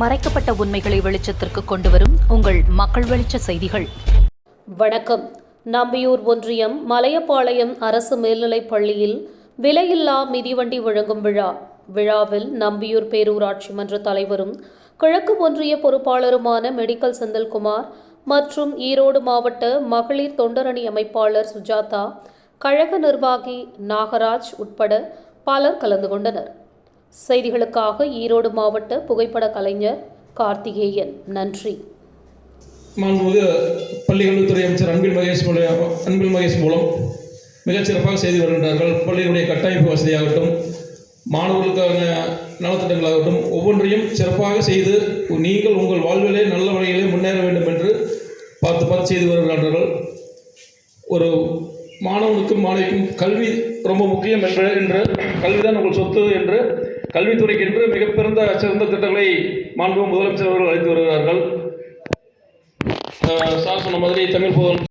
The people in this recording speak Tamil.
மறைக்கப்பட்ட உண்மைகளை வெளிச்சத்திற்கு கொண்டுவரும் உங்கள் மக்கள் வெளிச்ச செய்திகள். வணக்கம். நம்பியூர் ஒன்றியம் மலையப்பாளையம் அரசு மேல்நிலைப் பள்ளியில் விலையில்லா மிதிவண்டி வழங்கும் விழா. விழாவில் நம்பியூர் பேரூராட்சி மன்ற தலைவரும் கிழக்கு ஒன்றிய பொறுப்பாளருமான மெடிக்கல் செந்தில்குமார் மற்றும் ஈரோடு மாவட்ட மகளிர் தொண்டரணி அமைப்பாளர் சுஜாதா கழக நிர்வாகி நாகராஜ் உட்பட பலர் கலந்து கொண்டனர். செய்திகளுக்காக ஈரோடு மாவட்ட புகைப்பட கலைஞர் கார்த்திகேயன். நன்றி. மாண்புமிகு பள்ளிக்கல்வித்துறை அமைச்சர் அன்பில் மகேஷ் அன்பில் மகேஷ் மூலம் மிகச் சிறப்பாக செய்து வருகின்றார்கள். பள்ளிகளுடைய கட்டமைப்பு வசதியாகட்டும் மாணவர்களுக்கான நலத்திட்டங்களாகட்டும் ஒவ்வொன்றையும் சிறப்பாக செய்து நீங்கள் உங்கள் வாழ்விலே நல்ல வழியிலே முன்னேற வேண்டும் என்று பார்த்து பார்த்து செய்து வருகின்றார்கள். ஒரு மாணவனுக்கும் மாணவிக்கும் கல்வி ரொம்ப முக்கியம் என்று என்று கல்விதான் உங்கள் சொத்து என்று கல்வித்துறைக்கு என்று மிகப்பெருந்த சிறந்த திட்டங்களை மாண்பு முதலமைச்சர் அவர்கள் அழைத்து வருகிறார்கள். சார் சொன்ன மாதிரி தமிழ் புதன்